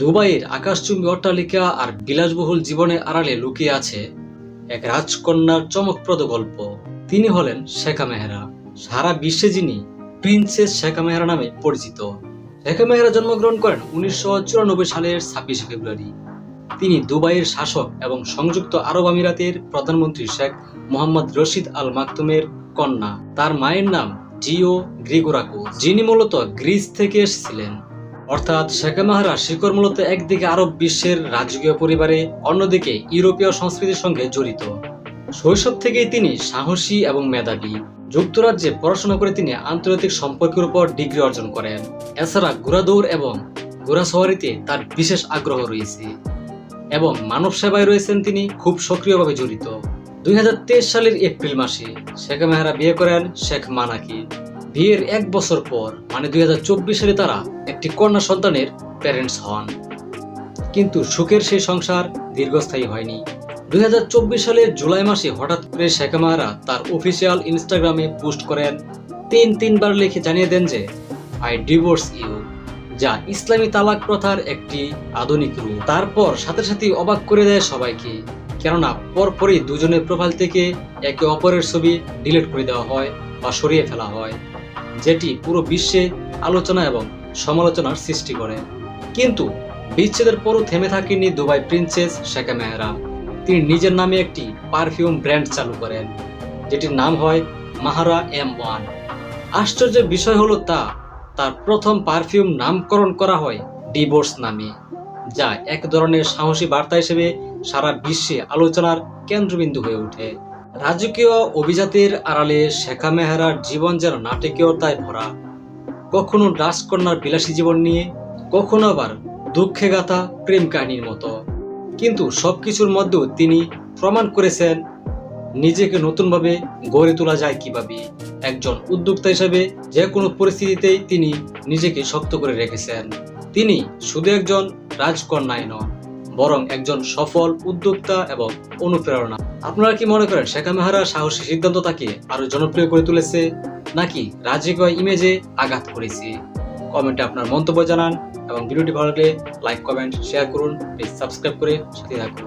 দুবাইয়ের আকাশচুম্বী অট্টালিকা আর বিলাসবহুল জীবনে আড়ালে লুকিয়ে আছে এক রাজকন্যার চমকপ্রদ গল্প। তিনি হলেন শেখা মেহরা। সারা বিশ্বে যিনি প্রিন্সেস শেখা মেহরা নামে পরিচিত। শেখা মেহরা জন্মগ্রহণ করেন উনিশশো চুরানব্বই সালের ছাব্বিশে ফেব্রুয়ারি। তিনি দুবাইয়ের শাসক এবং সংযুক্ত আরব আমিরাতের প্রধানমন্ত্রী শেখ মোহাম্মদ রশিদ আল মাকতুমের কন্যা। তার মায়ের নাম জিও গ্রিগোরাকো যিনি মূলত গ্রিস থেকে এসেছিলেন। অর্থাৎ শেখা মাহারা শিকড় মূলত একদিকে আরব বিশ্বের রাজকীয় পরিবারে, অন্যদিকে ইউরোপীয় সংস্কৃতির সঙ্গে জড়িত। শৈশব থেকেই তিনি সাহসী এবং মেধাবী। যুক্তরাজ্যে পড়াশোনা করে তিনি আন্তর্জাতিক সম্পর্কের উপর ডিগ্রি অর্জন করেন। এছাড়া ঘোড়াদৌড় এবং ঘোড়াসওয়ারিতে তার বিশেষ আগ্রহ রয়েছে এবং মানব সেবায় রয়েছেন তিনি খুব সক্রিয়ভাবে জড়িত। দুই হাজার তেইশ সালের এপ্রিল মাসে শেখ মেহরা বিয়ে করেন শেখ মানাকি। বিয়ের এক বছর পর মানে দুই হাজার চব্বিশ সালে তারা একটি কন্যা সন্তানের প্যারেন্টস হন। কিন্তু সুখের সেই সংসার দীর্ঘস্থায়ী হয়নি। দুই সালের জুলাই মাসে হঠাৎ করে শেখ মাহারা তার অফিসিয়াল ইনস্টাগ্রামে পোস্ট করেন, তিন তিনবার লিখে জানিয়ে দেন যে আই ডিভোর্স ইউ যা ইসলামী তালাক প্রথার একটি আধুনিক রূপ। তারপর সাথে সাথে অবাক করে দেয় সবাইকে, কেননা পরপরই দুজনের প্রোফাইল থেকে একে অপরের ছবি ডিলিট করে দেওয়া হয় বা সরিয়ে ফেলা হয়। যেটি পুরো বিশ্বে আলোচনা এবং সমালোচনার সৃষ্টি করে। কিন্তু বিচ্ছেদের পরও থেমে থাকেনি দুবাই প্রিন্সেস শেখা মেহরা। তিনি নিজের নামে একটি পারফিউম ব্র্যান্ড চালু করেন, যেটির নাম হয় মাহারা এম ওয়ান। আশ্চর্যের বিষয় হলো তা, তার প্রথম পারফিউম নামকরণ করা হয় ডিভোর্স নামে, যা এক ধরনের সাহসী বার্তা হিসেবে সারা বিশ্বে আলোচনার কেন্দ্রবিন্দু হয়ে ওঠে। রাজকীয় অভিজাতের আড়ালে শেখা মেহরার জীবন যেন নাটকীয়তায় ভরা। কখনো রাজকন্যার বিলাসী জীবন নিয়ে, কখনো আবার দুঃখে গাথা প্রেম কাহিনীর মতো। কিন্তু সবকিছুর মধ্যেও তিনি প্রমাণ করেছেন, নিজেকে নতুনভাবে গড়ে তোলা যায় কীভাবে। একজন উদ্যোক্তা হিসেবে যে কোনো পরিস্থিতিতেই তিনি নিজেকে শক্ত করে রেখেছেন। তিনি শুধু একজন রাজকন্যাই নন বরং একজন সফল উদ্যোক্তা এবং অনুপ্রেরণা। আপনারা কি মনে করেন শেখা মেহারা সাহসী সিদ্ধান্ত তাকে আরও জনপ্রিয় করে তুলেছে, নাকি রাজীব ইমেজে আঘাত করেছে? কমেন্টে আপনার মন্তব্য জানান এবং ভিডিওটি ভালো লাগলে লাইক, কমেন্ট, শেয়ার করুন। প্লিজ সাবস্ক্রাইব করে সাথে থাকুন।